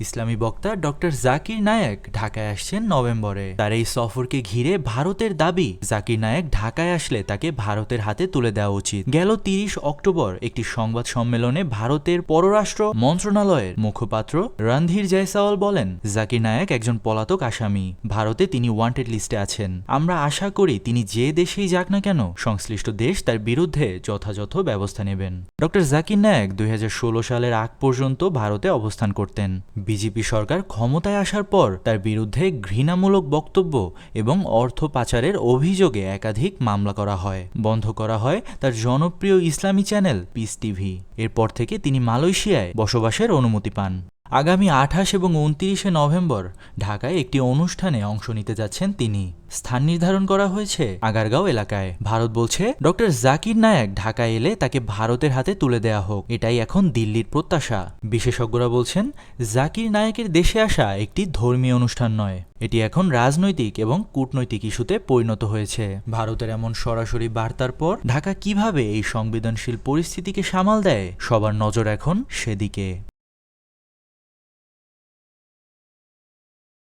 ইসলামী বক্তা ডক্টর জাকির নায়েক ঢাকায় আসছেন নভেম্বরে। তার এই সফরকে ঘিরে ভারতের দাবি, জাকির নায়েক ঢাকায় আসলে তাকে ভারতের হাতে তুলে দেওয়া উচিত। গেল তিরিশ অক্টোবর একটি সংবাদ সম্মেলনে ভারতের পররাষ্ট্র মন্ত্রণালয়ের মুখপাত্র রণধীর জয়সাওয়াল বলেন, জাকির নায়েক একজন পলাতক আসামি। ভারতে তিনি ওয়ান্টেড লিস্টে আছেন। আমরা আশা করি তিনি যে দেশেই যাক না কেন, সংশ্লিষ্ট দেশ তার বিরুদ্ধে যথাযথ ব্যবস্থা নেবেন। ডক্টর জাকির নায়েক দুই হাজার ষোলো সালের আগ পর্যন্ত ভারতে অবস্থান করতেন। বিজেপি সরকার ক্ষমতায় আসার পর তার বিরুদ্ধে ঘৃণামূলক বক্তব্য এবং অর্থ পাচারের অভিযোগে একাধিক মামলা করা হয়। বন্ধ করা হয় তার জনপ্রিয় ইসলামী চ্যানেল, পিস টিভি। এরপর থেকে তিনি মালয়েশিয়ায় বসবাসের অনুমতি পান। আগামী আঠাশ এবং উনত্রিশে নভেম্বর ঢাকায় একটি অনুষ্ঠানে অংশ নিতে যাচ্ছেন তিনি। স্থান নির্ধারণ করা হয়েছে আগারগাঁও এলাকায়। ভারত বলছে, ডক্টর জাকির নায়েক ঢাকায় এলে তাকে ভারতের হাতে তুলে দেয়া হোক। এটাই এখন দিল্লির প্রত্যাশা। বিশেষজ্ঞরা বলছেন, জাকির নায়েকের দেশে আসা একটি ধর্মীয় অনুষ্ঠান নয়। এটি এখন রাজনৈতিক এবং কূটনৈতিক ইস্যুতে পরিণত হয়েছে। ভারতের এমন সরাসরি বার্তার পর ঢাকা কীভাবে এই সংবেদনশীল পরিস্থিতিকে সামাল দেয়, সবার নজর এখন সেদিকে।